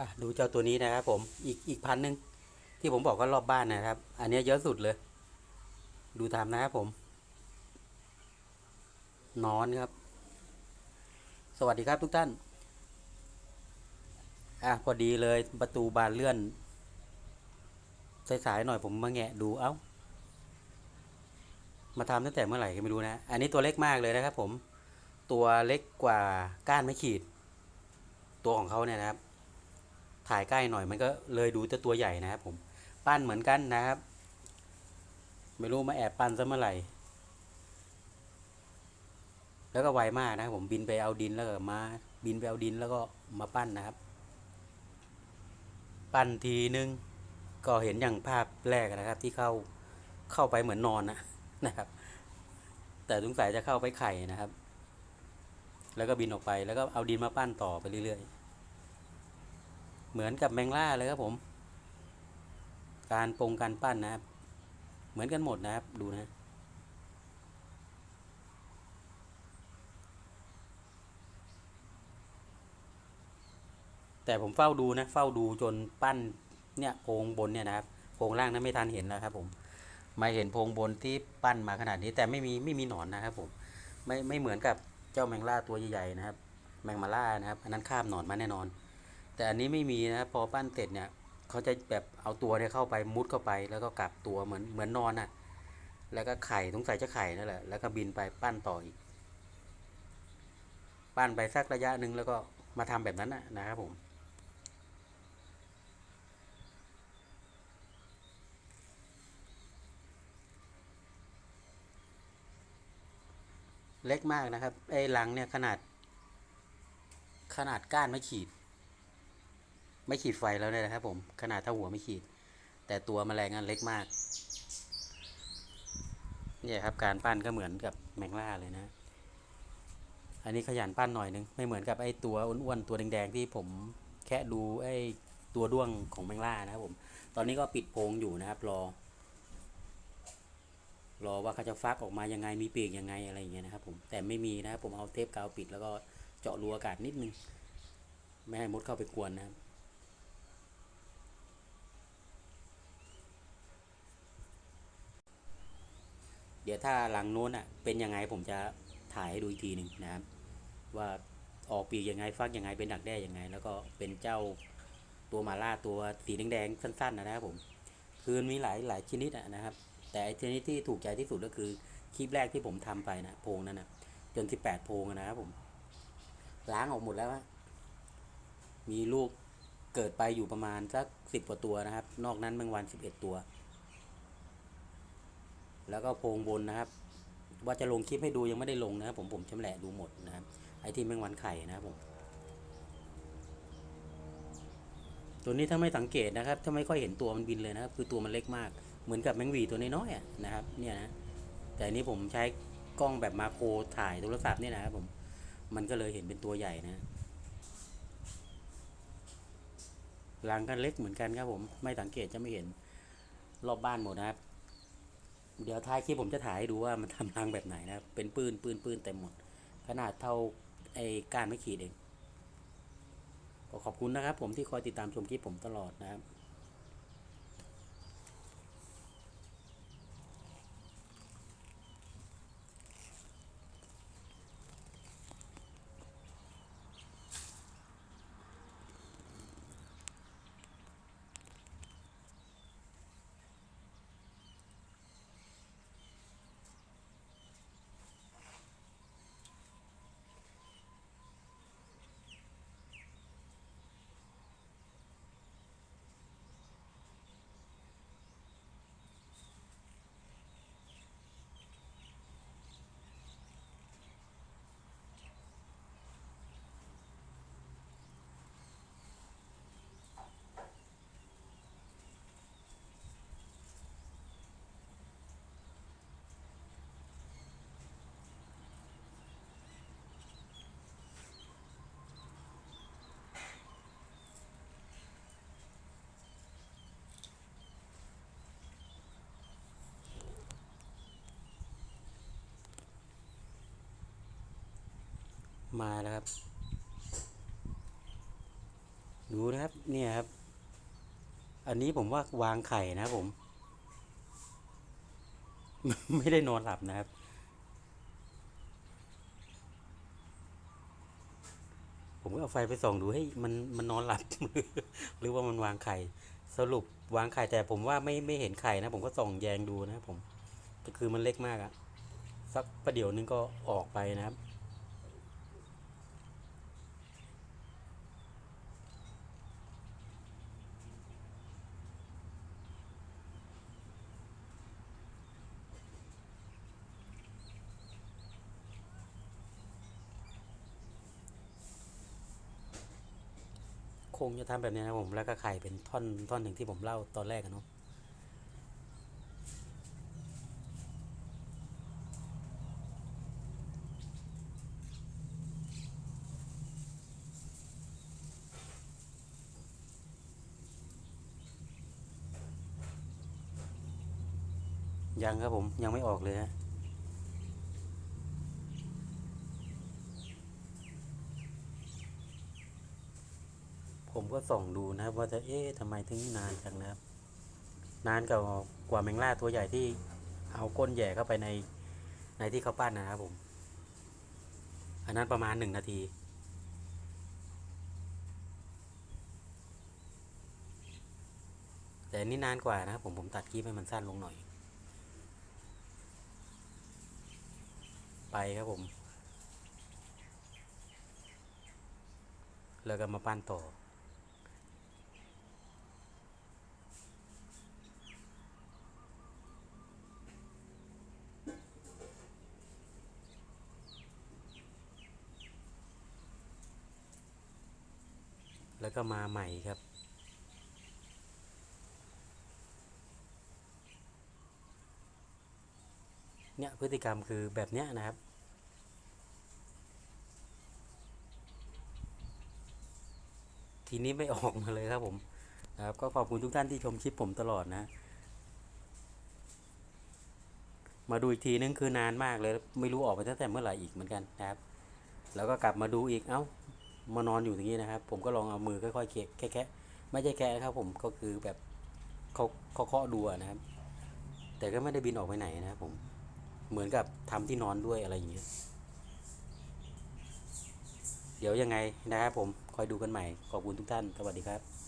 อะดูเจ้าตัวนี้นะครับผมอีกอีกพันหนึ่งที่ผมบอกว่ารอบบ้านนะครับ อันนี้เยอะสุดเลย ดูตามนะครับผม นอนครับ สวัสดีครับทุกท่าน อะพอดีเลยประตูบานเลื่อน สายๆหน่อยผมมาแงะดูเอ้า มาทำตั้งแต่เมื่อไหร่ก็ไม่รู้นะ อันนี้ตัวเล็กมากเลยนะครับผม ตัวเล็กกว่าก้านไม่ขีด ตัวของเขาเนี่ยนะครับ ถ่ายใกล้หน่อยมันก็เลยดูจะตัวใหญ่นะครับผมปั้นเหมือนกันนะครับ ไม่รู้มาแอบปั้นซะเมื่อไหร่แล้วก็ไวมากนะครับผมบินไปเอาดินแล้วก็มาบินไปเอาดินแล้วก็มาปั้นนะครับ ปั้นทีนึงก็เห็นอย่างภาพแรกนะครับ ที่เข้าเข้าไปเหมือนนอนนะนะครับ แต่สงสัยจะเข้าไปไข่นะครับ แล้วก็บินออกไปแล้วก็เอาดินมาปั้นต่อไปเรื่อยๆ เหมือนกับแมงล่าเลยครับผม การปรงการปั้นนะครับ เหมือนกันหมดนะครับ ดูนะแต่ผมเฝ้าดูนะ เฝ้าดูจนปั้นเนี่ยโพรงบนเนี่ยนะครับโพรงล่างนั้นไม่ทันเห็นแล้วครับ ผม มาเห็นโพรงบนที่ปั้นมาขนาดนี้ แต่ไม่มีไม่มีหนอนนะครับ ผม ไม่ไม่เหมือนกับเจ้าแมงล่าตัวใหญ่ๆนะครับ แมงมาล่านะครับอันนั้นคาบหนอนมาแน่นอน แต่อันนี้ไม่มีนะพอปั้นเสร็จเนี่ยเขาจะแบบเอาตัวเนี่ยเข้าไปมุดเข้าไป แล้วก็กลับตัวเหมือนเหมือนนอนอะ แล้วก็ไข่สงสัยจะไข่นั่นแหละแล้วก็บินไปปั้นต่ออีก ปั้นไปสักระยะหนึ่งแล้วก็มาทำแบบนั้นนะนะครับผมเล็กมากนะครับไอ้รังเนี่ยขนาด ขนาดก้านไม่ขีด ไม่ขีดไฟแล้วเนี่ยนะครับผมขนาดเท่าหัวไม่ขีด แต่ตัวแมลงอันเล็กมากเนี่ยครับการปั้นก็เหมือนกับแมงล่าเลยนะ อันนี้ขยันปั้นหน่อยนึงไม่เหมือนกับไอ้ตัวอ้วนๆตัวแดงๆที่ผมแค่ดูไอ้ตัวด้วงของแมงล่านะครับผม ตอนนี้ก็ปิดโพรงอยู่นะครับรอ รอว่าเขาจะฟักออกมายังไงมีปีกยังไงอะไรอย่างเงี้ยนะครับ ผมแต่ไม่มีนะครับผมเอาเทปกาวปิดแล้วก็เจาะรูอากาศนิดนึงไม่ให้มดเข้าไปกวนนะครับ ดี๋ยวถ้าหลังโน้นอะเป็นยังไงผมจะถ่ายให้ดูอีกทีหนึ่งนะครับ ว่าออกปีกยังไงฟักยังไงเป็นดักแด้ยังไง แล้วก็เป็นเจ้าตัวมาล่าตัวสีแดงๆสั้นๆนะครับผมคือมีหลายหลายชนิดอะนะครับ แต่ชนิดที่ถูกใจที่สุดก็คือคลิปแรกที่ผมทำไปนะโพงนั้นนะจนสิบแปดโพงนะครับผม ล้างออกหมดแล้วอะมีลูกเกิดไปอยู่ประมาณสักสิบกว่าตัวนะครับ นอกนั้นแมงวันสิบเอ็ดตัว แล้วก็โพงบนนะครับ ว่าจะลงคลิปให้ดูยังไม่ได้ลงนะครับ ผมผมชำแหละดูหมดนะครับ ไอที่แมงวันไข่นะครับผมตัวนี้ถ้าไม่สังเกตนะครับ ถ้าไม่ค่อยเห็นตัวมันบินเลยนะครับ คือตัวมันเล็กมาก เหมือนกับแมงวีตัวน้อยๆนะครับ เนี่ยนะ แต่อันนี้ผมใช้กล้องแบบมาโครถ่ายโทรศัพท์เนี่ยนะครับผม มันก็เลยเห็นเป็นตัวใหญ่นะรังก็เล็กเหมือนกันครับผม ไม่สังเกตจะไม่เห็นรอบบ้านหมดนะครับ เดี๋ยวท้ายคลิปผมจะถ่ายให้ดูว่ามันทำรังแบบไหนนะครับ เป็นปืนปืนปืนเต็มหมด ขนาดเท่าไอ้ก้านไม่ขีดเองขอขอบคุณนะครับ ผมที่คอยติดตามชมคลิปผมตลอดนะครับ มาแล้วครับ ดูนะครับ เนี่ยครับ อันนี้ผมว่าวางไข่นะครับผม ไม่ได้นอนหลับนะครับ ผมก็เอาไฟไปส่องดูให้มันมันนอนหลับ หรือว่ามันวางไข่ สรุปวางไข่แต่ผมว่าไม่ไม่เห็นไข่นะ ผมก็ส่องแยงดูนะครับผม ก็คือมันเล็กมากอะสักประเดี๋ยวนึงก็ออกไปนะครับ คงจะทำแบบนี้นะผม แล้วก็ไข่เป็นท่อนท่อนหนึ่งที่ผมเล่าตอนแรกอะเนาะยังครับผมยังไม่ออกเลยฮะ ก็ส่องดูนะครับ ว่าจะเอ๊ะทำไมถึงนานจังนะครับ นานกว่ากว่าแมงล่าตัวใหญ่ที่เอาก้นแย่เข้าไปในในที่เขาปั้นนะครับผม อันนั้นประมาณหนึ่งนาที แต่นนี่นานกว่านะครับผมผมตัดคลิปให้มันสั้นลงหน่อย ไปครับผม แล้วก็มาปั้นต่อ แล้วก็มาใหม่ครับ เนี่ยพฤติกรรมคือแบบเนี้ยนะครับ ทีนี้ไม่ออกมาเลยครับผมนะครับก็ขอบคุณทุกท่านที่ชมคลิปผมตลอดนะ มาดูอีกทีนึงคือนานมากเลย ไม่รู้ออกไปตั้งแต่เมื่อไหร่อีกเหมือนกันนะครับ แล้วก็กลับมาดูอีกเอ้า มานอนอยู่อย่างนี้นะครับ ผมก็ลองเอามือค่อยๆเคะแคะไม่ใช่แค่นะครับ ผมก็คือแบบเขาเขาเคาะดูนะครับ แต่ก็ไม่ได้บินออกไปไหนนะครับผมเหมือนกับทำที่นอนด้วยอะไรอย่างเงี้ยเดี๋ยวยังไงนะครับผมคอยดูกันใหม่ ขอบคุณทุกท่าน สวัสดีครับ